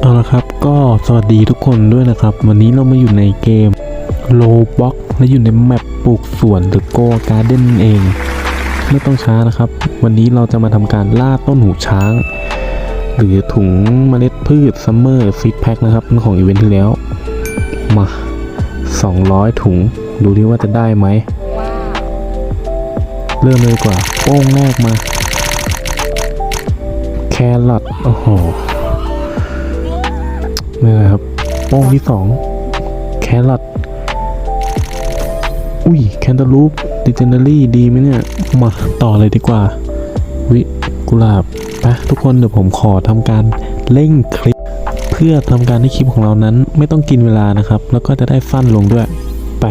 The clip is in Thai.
เอาละครับก็สวัสดีทุกคนด้วยนะครับ วันนี้เรามาอยู่ในเกมโลบ็อกและอยู่ในแมปปลูกสวนหรือโกการ์เด้นเอง ไม่ต้องช้านะครับ วันนี้เราจะมาทำการล่าต้นหูช้าง หรือถุงเมล็ดพืชซัมเมอร์ซีดแพ็คนะครับเป็นของอีเวนท์ที่แล้ว มา 200 ถุง ดูดิว่าจะได้ไหม เริ่มเลยกว่าโป้งแรกมา แครอทโอ้โห นี่นะครับโป้งที่สองแครอทอุ้ยแคนตาลูปดิเจนเนอรี่ดีไหมเนี่ย มาต่อเลยดีกว่า วิกุลาบปะทุกคนเดี๋ยวผมขอทำการเร่งคลิป เพื่อทำการให้คลิปของเรานั้นไม่ต้องกินเวลานะครับ แล้วก็จะได้ฟั่นลงด้วยไป